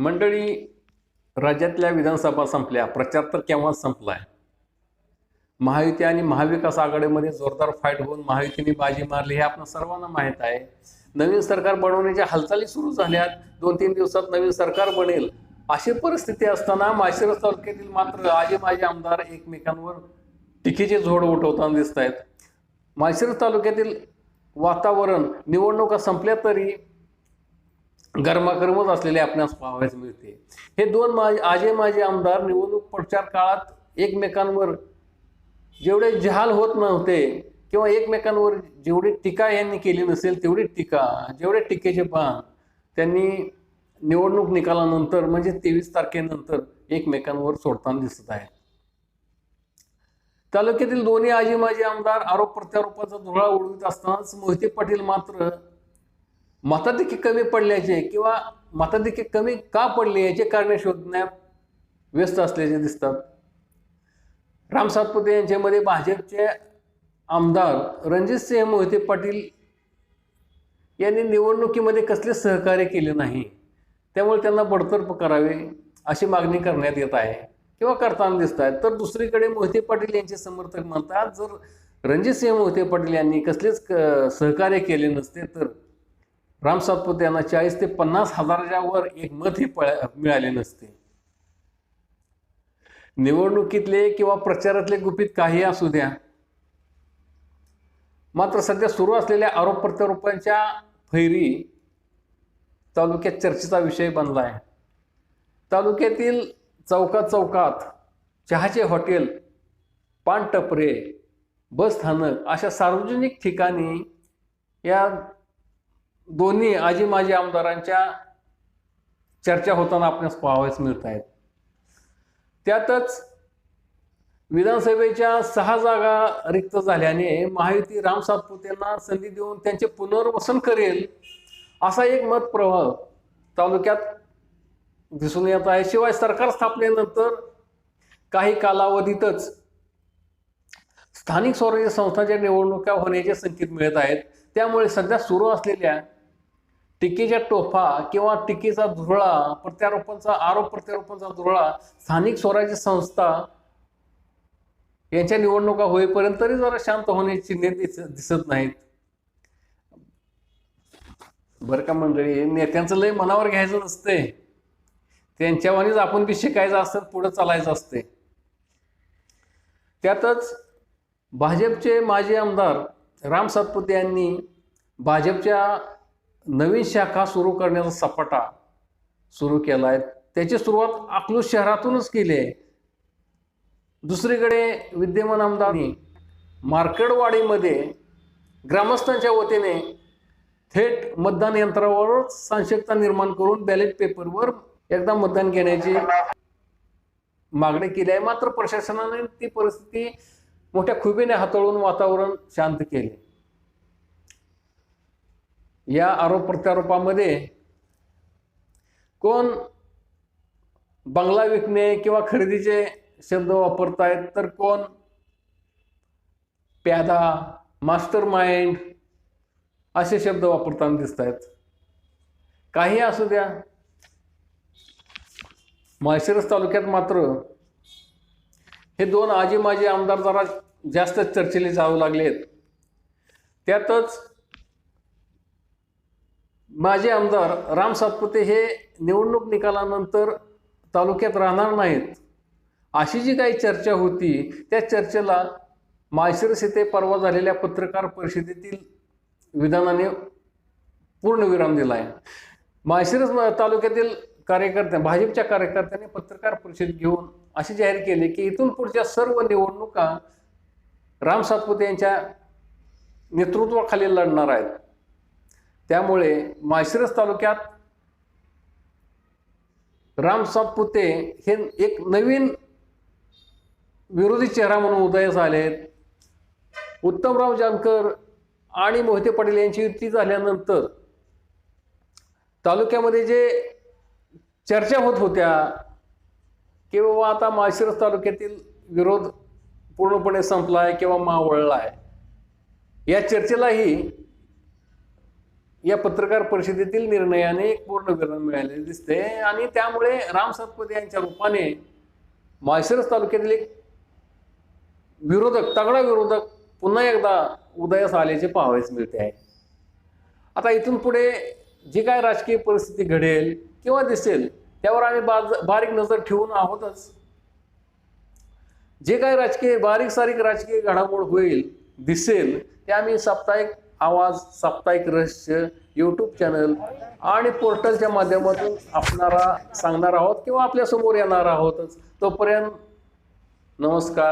मंडळी राज्यातल्या विधानसभा संपल्या प्रचार तर केव्हाच संपलाय? महायुती आणि महाविकास आघाडीमध्ये जोरदार फाईट होऊन महायुतीने बाजी मारली हे आपण सर्वांना माहीत आहे. नवीन सरकार बनवण्याच्या हालचाली सुरू झाल्यात. दोन तीन दिवसात नवीन सरकार बनेल अशी परिस्थिती असताना माशिरस तालुक्यातील मात्र आजी माजी आमदार एकमेकांवर टीकेचे झोड उठवताना दिसत आहेत माशिरस तालुक्यातील वातावरण निवडणुका संपल्या तरी गरमागरमच असलेले आपणास पाहावयास मिळते. हे दोन माजी आजे माझे आमदार निवडणूक प्रचार काळात एकमेकांवर जेवढे जहाल होत नव्हते किंवा एकमेकांवर जेवढी टीका यांनी केली नसेल तेवढी टीका जेवढे टीकेचे पान त्यांनी निवडणूक निकालानंतर म्हणजे तेवीस तारखेनंतर एकमेकांवर सोडताना दिसत आहे तालुक्यातील दोन्ही आजी माजी आमदार आरोप प्रत्यारोपाचा धुळा उडवित असतानाच मोहिते पाटील मात्र मताधिक्य कमी पडल्याचे किंवा मताधिक्य कमी का पडले याचे कारणे शोधण्यात व्यस्त असल्याचे दिसतात. राम सातपुते यांच्यामध्ये भाजपचे आमदार रणजित सिंह मोहिते पाटील यांनी निवडणुकीमध्ये कसले सहकार्य केले नाही त्यामुळे त्यांना बडतर्फ करावे अशी मागणी करण्यात येत आहे किंवा करताना दिसत आहेत तर दुसरीकडे मोहिते पाटील यांचे समर्थक म्हणतात जर रणजित सिंह मोहिते पाटील यांनी कसलेच क- सहकार्य केले नसते तर राम सातपुते यांना चाळीस ते पन्नास हजाराच्या वर एक मतही मिळाले नसते. निवडणुकीतले किंवा प्रचारातले गुपित काही असू द्या. मात्र सध्या सुरू असलेल्या आरोप प्रत्यारोपांच्या फैरी तालुक्यात चर्चेचा विषय बनला आहे. तालुक्यातील चौकात चौकात चहाचे हॉटेल पानटपरे बस स्थानक अशा सार्वजनिक ठिकाणी या दोन्ही आजी माजी आमदारांच्या चर्चा होताना आपणास पाहावयास मिळत आहेत त्यातच विधानसभेच्या सहा जागा रिक्त झाल्याने महायुती राम सातपुतेंना संधी देऊन त्यांचे पुनर्वसन करेल असा एक मत प्रवाह तालुक्यात दिसून येत आहे. शिवाय सरकार स्थापनेनंतर काही कालावधीतच स्थानिक स्वराज्य संस्थांच्या निवडणुका होण्याचे संकेत मिळत आहेत. त्यामुळे सध्या सुरू असलेल्या टीकेच्या टोफा किंवा टीकेचा धुरळा प्रत्यारोपणचा आरोप प्रत्यारोपणचा धुरळा स्थानिक स्वराज्य संस्था यांच्या निवडणुका होईपर्यंत तरी जरा शांत होण्याची चिन्हे दिस- दिसत नाहीत. बरं का मंडळी नेत्यांचं लय मनावर घ्यायचं नसते त्यांच्यावानीच आपण बी शिकायचं असतं पुढं चालायचं असते त्यातच भाजपचे माजी आमदार राम सातपुते यांनी भाजपच्या नवीन शाखा सुरू करण्याचा सपाटा सुरू केला आहे त्याची सुरुवात अकलूज शहरातूनच केली आहे. दुसरीकडे विद्यमान आमदारांनी मार्कडवाडीमध्ये ग्रामस्थांच्या वतीने थेट मतदान यंत्रावरच संशयता निर्माण करून बॅलेट पेपरवर एकदा मतदान घेण्याची मागणी केली आहे. मात्र प्रशासनाने ती परिस्थिती मोठ्या खुबीने हाताळून वातावरण शांत केले. या आरोप प्रत्यारोपामध्ये कोण बंगला विकणे किंवा खरेदीचे शब्द वापरतायत तर कोण प्यादा मास्टर माइंड असे शब्द वापरताना दिसत आहेत काही असू द्या. माळशिरस तालुक्यात मात्र हे दोन आजी माजी आमदार जरा जास्त चर्चेले जाऊ लागलेत. त्यातच माजी आमदार राम सातपुते हे निवडणूक निकालानंतर तालुक्यात राहणार नाहीत. अशी जी काही चर्चा होती त्या चर्चेला माळशिरस येथे परवा झालेल्या पत्रकार परिषदेतील विधानाने पूर्णविराम दिला आहे माळशिरस तालुक्यातील कार्यकर्त्या भाजपच्या कार्यकर्त्यांनी पत्रकार परिषद घेऊन असे जाहीर केले की इथून पुढच्या सर्व निवडणुका राम सातपुते यांच्या नेतृत्वाखाली लढणार आहेत. त्यामुळे माळशिरस तालुक्यात राम पुते हे एक नवीन विरोधी चेहरा म्हणून उदयास आलेत उत्तमराव जानकर आणि मोहिते पाटील यांची युती झाल्यानंतर तालुक्यामध्ये जे चर्चा होत होत्या की बाबा आता माळशिरस तालुक्यातील विरोध पूर्णपणे संपला आहे किंवा मावळला आहे या चर्चेलाही या पत्रकार परिषदेतील निर्णयाने एक पूर्ण विराम मिळालेले दिसते आणि त्यामुळे राम सातपुते यांच्या रूपाने माळशिरस तालुक्यातील एक विरोधक तगडा विरोधक पुन्हा एकदा उदयास आल्याचे पाहावयास मिळते आहे. आता इथून पुढे जी काय राजकीय परिस्थिती घडेल किंवा दिसेल त्यावर आम्ही बाज बारीक नजर ठेवून आहोतच. जे काय राजकीय बारीक सारीक राजकीय घडामोड होईल दिसेल ते आम्ही साप्ताहिक आवाज साप्ताहिक रहस्य यूट्यूब चॅनल आणि पोर्टलच्या माध्यमातून आपणारा सांगणार आहोत किंवा आपल्यासमोर येणार आहोतच. तोपर्यंत नमस्कार.